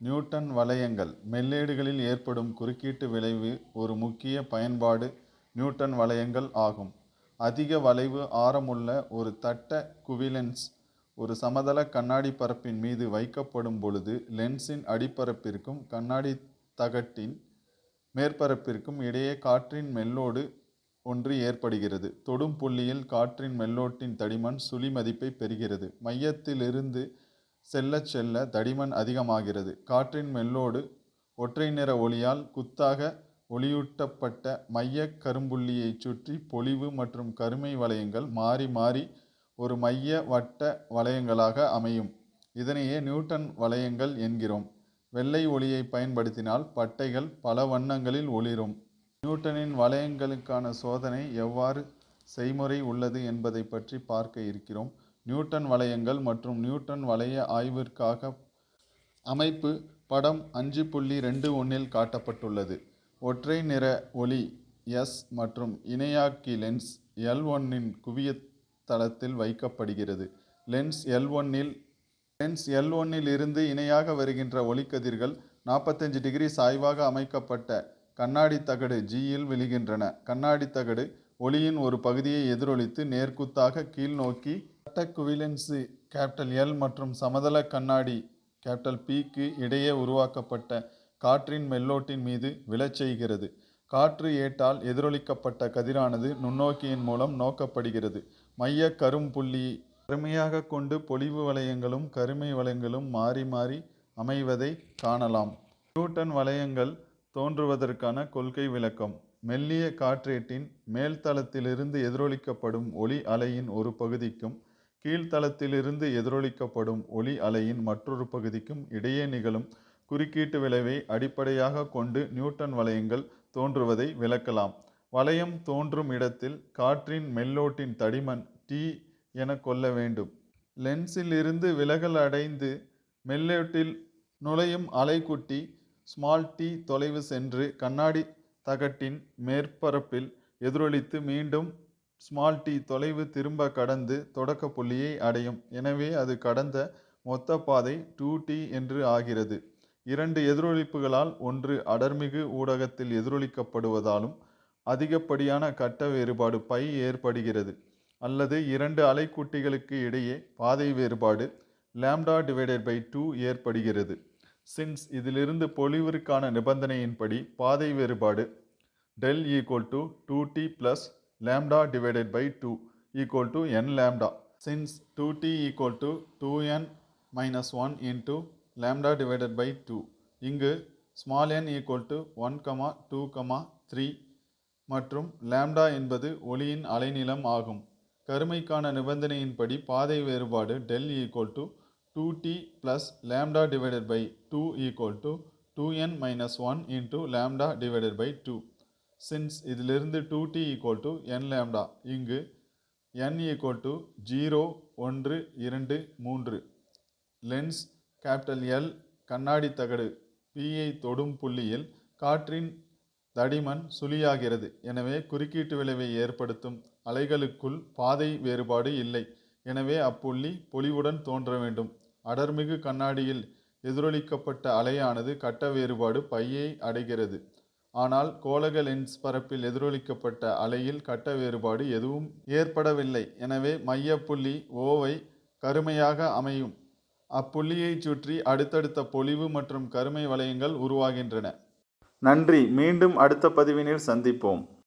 Newton வளையங்கள் மெல்லேடுகளில் ஏற்படும் குறுக்கீட்டு விளைவு ஒரு முக்கிய பயன்பாடு நியூட்டன் வளையங்கள் ஆகும். அதிக வளைவு ஆரமுள்ள ஒரு தட்ட குவிலென்ஸ் ஒரு சமதள கண்ணாடி பரப்பின் மீது வைக்கப்படும் பொழுது லென்ஸின் அடிப்பரப்பிற்கும் கண்ணாடி தகட்டின் மேற்பரப்பிற்கும் இடையே காற்றின் மெல்லோடு ஒன்று ஏற்படுகிறது. தொடும் புள்ளியில் காற்றின் மெல்லோட்டின் தடிமன் சுழி மதிப்பை பெறுகிறது. மையத்திலிருந்து செல்லச் செல்ல தடிமன் அதிகமாகிறது. காற்றின் மெல்லோடு ஒற்றை நிற ஒளியால் குத்தாக ஒளியூட்டப்பட்ட மையக் கரும்புள்ளியைச் சுற்றி பொலிவு மற்றும் கருமை வளையங்கள் மாறி மாறி ஒரு மைய வட்ட வளையங்களாக அமையும். இதனையே நியூட்டன் வளையங்கள் என்கிறோம். வெள்ளை ஒளியை பயன்படுத்தினால் பட்டைகள் பல வண்ணங்களில் ஒளிரும். நியூட்டனின் வளையங்களுக்கான சோதனை எவ்வாறு செய்முறை உள்ளது என்பதை பற்றி பார்க்க இருக்கிறோம். நியூட்டன் வளையங்கள் மற்றும் நியூட்டன் வளைய ஆய்விற்காக அமைப்பு படம் அஞ்சு புள்ளி ரெண்டு ஒன்றில் காட்டப்பட்டுள்ளது. ஒற்றை நிற ஒளி எஸ் மற்றும் இணையாக்கி லென்ஸ் எல் ஒன்னின் குவிய தளத்தில் வைக்கப்படுகிறது. லென்ஸ் எல் ஒன்னில் லென்ஸ் எல் ஒன்னில் இருந்து இணையாக வருகின்ற ஒளிக்கதிர்கள் நாற்பத்தஞ்சு டிகிரி சாய்வாக அமைக்கப்பட்ட கண்ணாடி தகடு ஜியில் விழுகின்றன. கண்ணாடி தகடு ஒளியின் ஒரு பகுதியை எதிரொலித்து நேர்க்குத்தாக கீழ் நோக்கி வட்ட குவிலென்ஸு கேப்டல் எல் மற்றும் சமதள கண்ணாடி கேப்டல் பிக்கு இடையே உருவாக்கப்பட்ட காற்றின் மெல்லோட்டின் மீது விழச் செய்கிறது. காற்று ஏட்டால் எதிரொலிக்கப்பட்ட கதிரானது நுண்ணோக்கியின் மூலம் நோக்கப்படுகிறது. மைய கரும்புள்ளி கருமையாக கொண்டு பொலிவு வளையங்களும் கருமை வளையங்களும் மாறி மாறி அமைவதை காணலாம். நியூட்டன் வளையங்கள் தோன்றுவதற்கான கொள்கை விளக்கம். மெல்லிய காற்றேட்டின் மேல்தளத்திலிருந்து எதிரொலிக்கப்படும் ஒளி அலையின் ஒரு பகுதிக்கும் கீழ்த்தளத்திலிருந்து எதிரொலிக்கப்படும் ஒளி அலையின் மற்றொரு பகுதிக்கும் இடையே நிகழும் குறுக்கீட்டு விளைவை அடிப்படையாக கொண்டு நியூட்டன் வளையங்கள் தோன்றுவதை விளக்கலாம். வளையம் தோன்றும் இடத்தில் காற்றின் மெல்லோட்டின் தடிமன் டி என கொள்ள வேண்டும். லென்ஸிலிருந்து விலகல் அடைந்து மெல்லோட்டில் நுழையும் அலைக்குட்டி ஸ்மால் டி தொலைவு சென்று கண்ணாடி தகட்டின் மேற்பரப்பில் எதிரொலித்து மீண்டும் ஸ்மால் டி தொலைவு திரும்ப கடந்து தொடக்க புள்ளியை அடையும். எனவே அது கடந்த மொத்த பாதை டூ டி என்று ஆகிறது. இரண்டு எதிரொலிப்புகளால் ஒன்று அடர்மிகு ஊடகத்தில் எதிரொலிக்கப்படுவதாலும் அதிகப்படியான கட்ட வேறுபாடு பை ஏற்படுகிறது. அல்லது இரண்டு அலைக்குட்டிகளுக்கு இடையே பாதை வேறுபாடு லேம்டா டிவைடட் பை டூ ஏற்படுகிறது. சின்ஸ் இதிலிருந்து பொலிவிற்கான நிபந்தனையின்படி பாதை வேறுபாடு del equal to two d plus lambda divided by two equal to n lambda since two d equal to two n minus one into lambda divided by two இங்கு small n equal to one comma two comma three மற்றும் lambda என்பது ஒளியின் அலைநீளம் ஆகும். கருமைக்கான நிபந்தனையின்படி பாதை வேறுபாடு del equal to two d plus lambda divided by two equal to two n minus one into lambda divided by two since இதிலிருந்து two d equal to n lambda இங்கு என் ஈக்குவல் டு ஜீரோ ஒன்று இரண்டு மூன்று. Lens capital L கண்ணாடி தகடு பியை தொடும் புள்ளியில் காற்றின் தடிமன் சுழியாகிறது. எனவே குறுக்கீட்டு விளைவை ஏற்படுத்தும் அலைகளுக்குள் பாதை வேறுபாடு இல்லை. எனவே அப்புள்ளி பொலிவுடன் தோன்ற வேண்டும். அடர்மிகு கண்ணாடியில் எதிரொலிக்கப்பட்ட அலையானது கட்ட வேறுபாடு பையை அடைகிறது. ஆனால் கோலக லென்ஸ் பரப்பில் எதிரொலிக்கப்பட்ட அலையில் கட்ட வேறுபாடு எதுவும் ஏற்படவில்லை. எனவே மையப்புள்ளி ஓவை கருமையாக அமையும். அப்புள்ளியைச் சுற்றி அடுத்தடுத்த பொலிவு மற்றும் கருமை வளையங்கள் உருவாகின்றன. நன்றி. மீண்டும் அடுத்த பதிவினில் சந்திப்போம்.